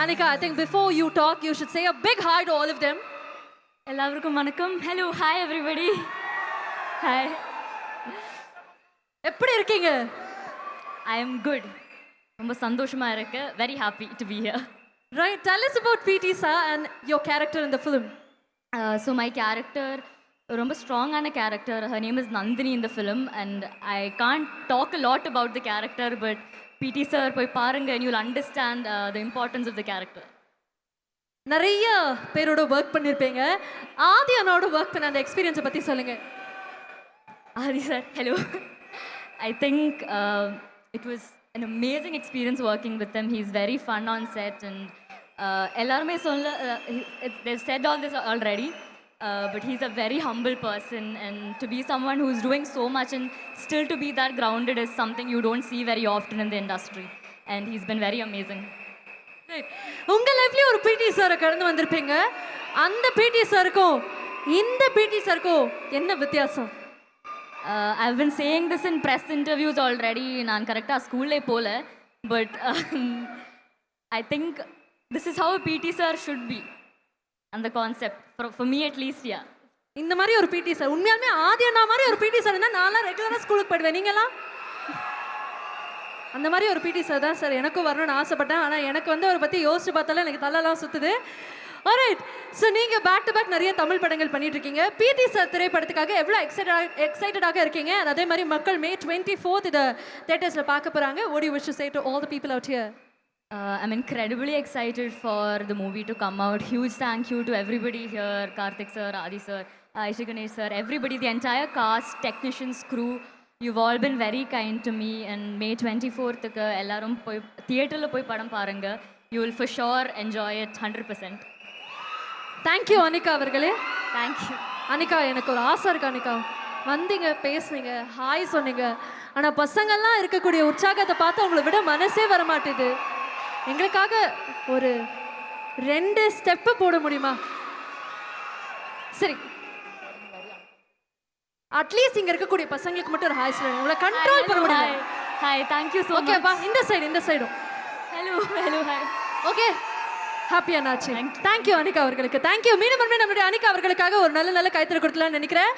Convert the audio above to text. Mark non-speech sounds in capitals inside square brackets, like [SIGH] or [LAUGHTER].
Anika, I think before you talk, you should say a big hi to all of them. எல்லாருக்கும் வணக்கம் hello hi everybody hi எப்படி இருக்கீங்க I am good ரொம்ப சந்தோஷமா இருக்கு very happy to be here Right, tell us about PT sir and your character in the film. So my character ரொம்ப ஸ்ட்ராங்கான character her name is Nandini இந்த film and I can't talk a lot about the character but PT sir போய் பாருங்க and you'll understand the importance of the character நிறைய பேரோட work பண்ணியிருப்பீங்க ஆதி அண்ணாவோட work பண்ண அந்த எக்ஸ்பீரியன்ஸை பற்றி சொல்லுங்க Adi sir, hello. [LAUGHS] I think uh, it was an amazing experience working with him. He's very fun on set and uh, எல்லாருமே சொல்ல said all this already. Uh, but he's a very humble person and to be someone who's doing so much and still to be that grounded is something you don't see very often in the industry and he's been very amazing Right. உங்க லைஃப்லயும் ஒரு பிடி சாரை கடந்து வந்திருப்பீங்க அந்த பிடி சாருக்கும் இந்த பிடி சாருக்கும் என்ன வித்தியாசம் Uh, I've been saying this in press interviews already. நான் கரெக்டாக ஸ்கூல்லே போல but I think this is how PT sir should be அந்த concept for me at least yeah இந்த மாதிரி ஒரு பிடி சார் உண்மையாலுமே ஆதி அண்ணா மாதிரி ஒரு பிடி சார் இருந்தால் நான்லாம் ரெகுலராக ஸ்கூலுக்கு போயிடுவேன். நீங்களாம் அந்த மாதிரி ஒரு பிடி சார் தான் சார் எனக்கும் வரணும்னு ஆசைப்பட்டேன். ஆனால் எனக்கு வந்து அவரை பற்றி யோசிச்சு பார்த்தாலும் எனக்கு தலைலாம் சுற்றுது ஆரைட் ஸோ நீங்கள் பேக் டு பேக் நிறைய தமிழ் படங்கள் பண்ணிட்டு இருக்கீங்க பிடி சார் திரைப்படத்துக்காக எவ்வளோ எக்ஸைட்டாக எக்ஸைட்டடாக இருக்கீங்க? அதே மாதிரி மக்கள் மே டுவெண்ட்டி ஃபோர்த் இதை தேட்டர்ஸில் பார்க்க போகிறாங்க ஓடி wish say to all the people out here Uh, I'm incredibly excited for the movie to come out. Huge thank you to everybody here Karthik sir, Adi sir, Aisha Ganesh sir, everybody, the entire cast, technicians, crew. You've all been very kind to me. And May 24th, க்கு எல்லாரும் போய் தியேட்டரில் போய் படம் பாருங்க you will for sure enjoy it 100%. Thank you Anika அவர்களே Thank you. Anika எனக்கு ஒரு ஆசை இருக்கு அனிகா வந்தீங்க பேசுனீங்க ஹாய் சொன்னீங்க ஆனால் பசங்கள்லாம் இருக்கக்கூடிய உற்சாகத்தை பார்த்து உங்களை விட மனசே வர மாட்டேது எங்களுக்காக ஒரு ரெண்டு ஸ்டெப்பு போட முடியுமா சரி அட்லீஸ்ட் இங்க இருக்கக்கூடிய பசங்களுக்கு மட்டும் ஒரு ஹாய் சொல்லுங்க உங்களை கண்ட்ரோல் பண்ண. Hi. Thank you so much. ஓகேப்பா இந்த சைடு இந்த சைடும் Hello. Hello. Hi. Okay happy அண்ணாச்சு thank you Anika அவர்களுக்கு தேங்க்யூ மீண்டும் மீண்டும் நம்மளுடைய அனிகா அவர்களுக்காக ஒரு நல்ல நல்ல கைத்தறி கொடுக்கலாம்னு நினைக்கிறேன்